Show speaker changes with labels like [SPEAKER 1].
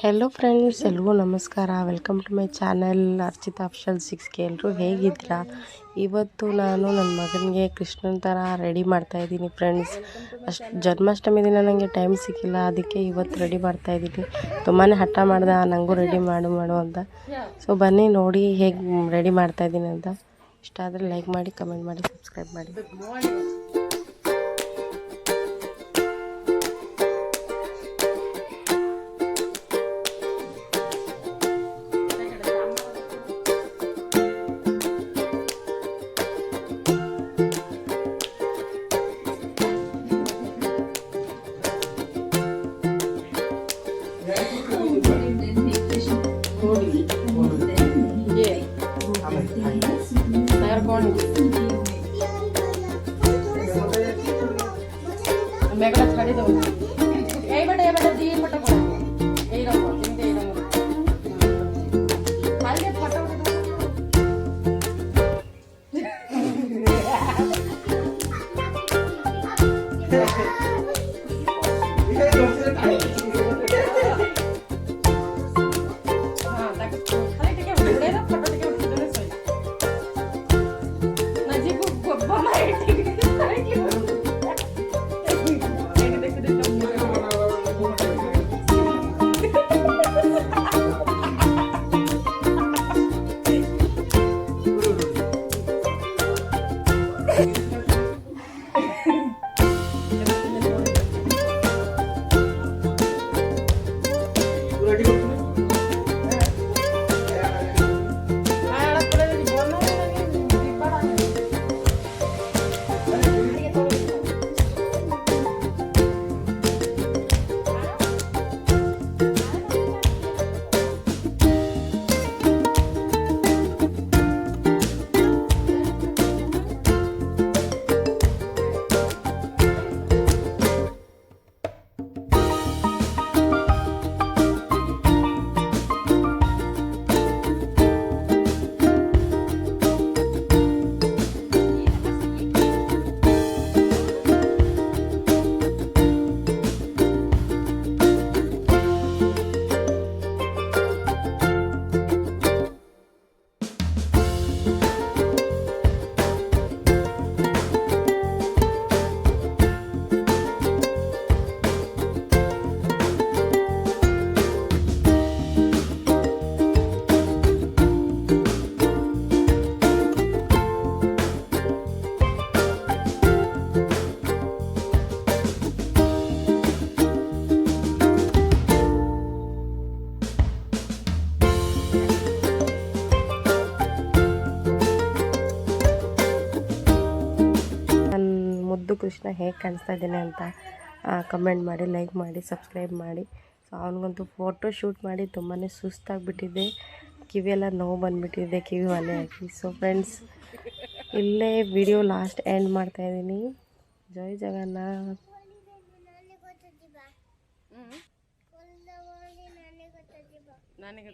[SPEAKER 1] Hello friends ಎಲ್ಗೂ ನಮಸ್ಕಾರ. Welcome to my channel Archita ಅಫ್ಷಲ್ ಸಿಕ್ಸ್ಗೆ ಎಲ್ಲರೂ ಹೇಗಿದ್ದೀರಾ? ಇವತ್ತು ನಾನು ನನ್ನ ಮಗನಿಗೆ ಕೃಷ್ಣನ ಥರ ರೆಡಿ ಮಾಡ್ತಾಯಿದ್ದೀನಿ ಫ್ರೆಂಡ್ಸ್ ಅಷ್ಟು ಜನ್ಮಾಷ್ಟಮಿ ದಿನ ನನಗೆ ಟೈಮ್ ಸಿಕ್ಕಿಲ್ಲ, ಅದಕ್ಕೆ ಇವತ್ತು ರೆಡಿ ಮಾಡ್ತಾಯಿದ್ದೀನಿ ತುಂಬಾ ಹಠ ಮಾಡ್ದೆ ನನಗೂ ರೆಡಿ ಮಾಡು ಮಾಡು ಅಂತ. ಸೊ ಬನ್ನಿ ನೋಡಿ ಹೇಗೆ ರೆಡಿ ಮಾಡ್ತಾಯಿದ್ದೀನಿ ಅಂತ. ಇಷ್ಟ ಆದರೆ ಲೈಕ್ ಮಾಡಿ ಕಮೆಂಟ್ ಮಾಡಿ ಸಬ್ಸ್ಕ್ರೈಬ್ ಮಾಡಿ. মেঘলা ছাড়িয়ে দেবো। Thank you. ಕೃಷ್ಣ ಹೇಗೆ ಕಾಣಿಸ್ತಾ ಇದ್ದೀನಿ ಅಂತ ಕಮೆಂಟ್ ಮಾಡಿ ಲೈಕ್ ಮಾಡಿ ಸಬ್ಸ್ಕ್ರೈಬ್ ಮಾಡಿ. ಸೊ ಅವನಿಗಂತೂ ಫೋಟೋ ಶೂಟ್ ಮಾಡಿ ತುಂಬಾ ಸುಸ್ತಾಗಿಬಿಟ್ಟಿದೆ. ಕಿವಿಯೆಲ್ಲ ನೋವು ಬಂದುಬಿಟ್ಟಿದೆ ಕಿವಿ ಒಲೆ ಹಾಕಿ. ಸೊ ಫ್ರೆಂಡ್ಸ್ ಇಲ್ಲೇ ವಿಡಿಯೋ ಲಾಸ್ಟ್ ಎಂಡ್ ಮಾಡ್ತಾಯಿದ್ದೀನಿ ಜೈ ಜಗನ್ನಾಥ್.
[SPEAKER 2] ನನಗೆ